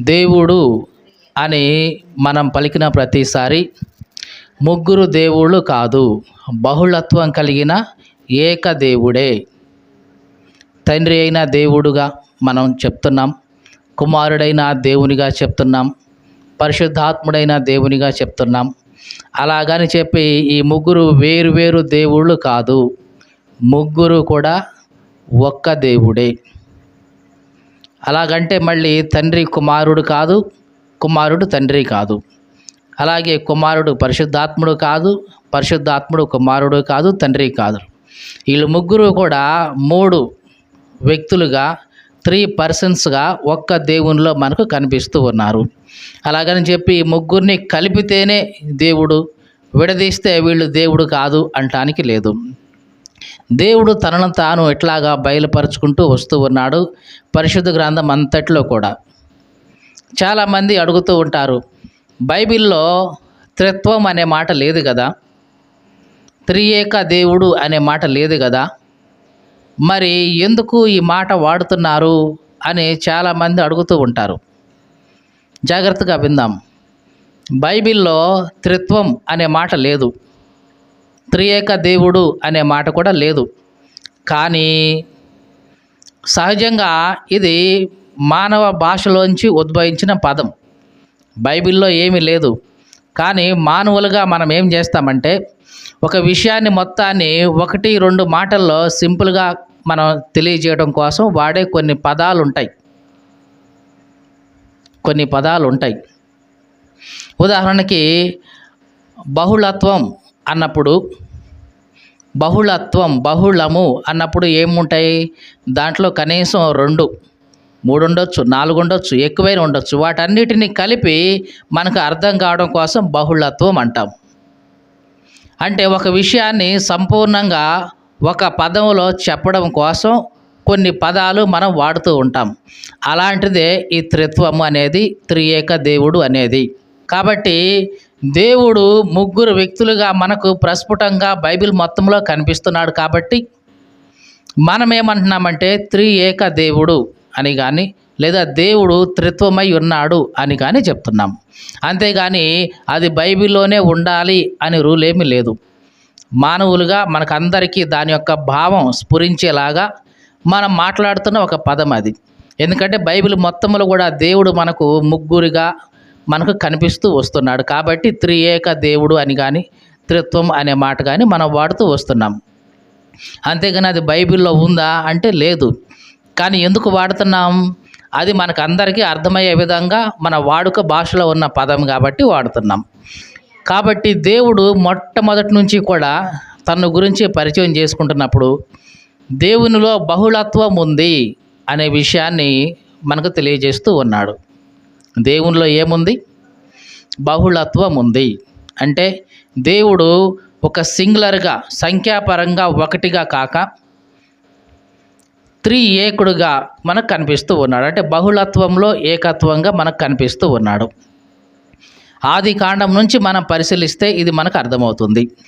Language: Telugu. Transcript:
దేవుడు అని మనం పలికిన ప్రతిసారి ముగ్గురు దేవుళ్ళు కాదు బహుళత్వం కలిగిన ఏక దేవుడే. తండ్రి అయిన దేవుడుగా మనం చెప్తున్నాం కుమారుడైన దేవునిగా చెప్తున్నాం పరిశుద్ధాత్ముడైన దేవునిగా చెప్తున్నాం. అలాగని చెప్పి ఈ ముగ్గురు వేరు వేరు దేవుళ్ళు కాదు ముగ్గురు కూడా ఒక్క దేవుడే. అలాగంటే మళ్ళీ తండ్రి కుమారుడు కాదు కుమారుడు తండ్రి కాదు. అలాగే కుమారుడు పరిశుద్ధాత్ముడు కాదు పరిశుద్ధాత్ముడు కుమారుడు కాదు తండ్రి కాదు. వీళ్ళు ముగ్గురు కూడా మూడు వ్యక్తులుగా త్రీ పర్సన్స్గా ఒక్క దేవునిలో మనకు కనిపిస్తూ ఉన్నారు. అలాగని చెప్పి ముగ్గురిని కలిపితేనే దేవుడు విడదీస్తే వీళ్ళు దేవుడు కాదు అంటానికి లేదు. దేవుడు తనను తాను ఎట్లాగా బయలుపరుచుకుంటూ వస్తూ ఉన్నాడు పరిశుద్ధ గ్రంథం అంతట్లో కూడా. చాలామంది అడుగుతూ ఉంటారు బైబిల్లో త్రిత్వం అనే మాట లేదు కదా? త్రియేక దేవుడు అనే మాట లేదు కదా? మరి ఎందుకు ఈ మాట వాడుతున్నారు అని చాలామంది అడుగుతూ ఉంటారు. జాగ్రత్తగా విందాం. బైబిల్లో త్రిత్వం అనే మాట లేదు. త్రియేక దేవుడు అనే మాట కూడా లేదు. కానీ సహజంగా ఇది మానవ భాషలోంచి ఉద్భవించిన పదం. బైబిల్లో ఏమీ లేదు. కానీ మానవులుగా మనం ఏం చేస్తామంటే ఒక విషయాన్ని మొత్తాన్ని ఒకటి రెండు మాటల్లో సింపుల్గా మనం తెలియజేయడం కోసం వాడే కొన్ని పదాలు ఉంటాయి కొన్ని పదాలు ఉంటాయి ఉదాహరణకి బహుళత్వం అన్నప్పుడు బహుళత్వం బహుళము అన్నప్పుడు ఏముంటాయి? దాంట్లో కనీసం రెండు మూడు ఉండొచ్చు నాలుగు ఉండొచ్చు ఎక్కువైనా ఉండొచ్చు. వాటన్నిటిని కలిపి మనకు అర్థం కావడం కోసం బహుళత్వం అంటాం. అంటే ఒక విషయాన్ని సంపూర్ణంగా ఒక పదంలో చెప్పడం కోసం కొన్ని పదాలు మనం వాడుతూ ఉంటాం. అలాంటిదే ఈ త్రిత్వము అనేది త్రియేక దేవుడు అనేది. కాబట్టి దేవుడు ముగ్గురు వ్యక్తులుగా మనకు ప్రస్ఫుటంగా బైబిల్ మొత్తంలో కనిపిస్తున్నాడు కాబట్టి మనం ఏమంటున్నామంటే త్రి ఏక దేవుడు అని కానీ లేదా దేవుడు త్రిత్వమై ఉన్నాడు అని కానీ చెప్తున్నాం. అంతేగాని అది బైబిల్లోనే ఉండాలి అని రూల్ ఏమీ లేదు. మానవులుగా మనకందరికీ దాని యొక్క భావం స్ఫురించేలాగా మనం మాట్లాడుతున్న ఒక పదం అది. ఎందుకంటే బైబిల్ మొత్తంలో కూడా దేవుడు మనకు ముగ్గురిగా మనకు కనిపిస్తూ వస్తున్నాడు. కాబట్టి త్రియేక దేవుడు అని కానీ త్రిత్వం అనే మాట కానీ మనం వాడుతూ వస్తున్నాం. అంతేగాని అది బైబిల్లో ఉందా అంటే లేదు. కానీ ఎందుకు వాడుతున్నాం? అది మనకు అందరికీ అర్థమయ్యే విధంగా మన వాడుక భాషలో ఉన్న పదం కాబట్టి వాడుతున్నాం. కాబట్టి దేవుడు మొట్టమొదటి నుంచి కూడా తన గురించి పరిచయం చేసుకుంటున్నప్పుడు దేవునిలో బహుళత్వం ఉంది అనే విషయాన్ని మనకు తెలియజేస్తూ ఉన్నాడు. దేవునిలో ఏముంది? బహుళత్వం ఉంది అంటే దేవుడు ఒక సింగులర్గా సంఖ్యాపరంగా ఒకటిగా కాక త్రీ ఏకుడుగా మనకు కనిపిస్తూ ఉన్నాడు. అంటే బహుళత్వంలో ఏకత్వంగా మనకు కనిపిస్తూ ఉన్నాడు. ఆది కాండం నుంచి మనం పరిశీలిస్తే ఇది మనకు అర్థమవుతుంది.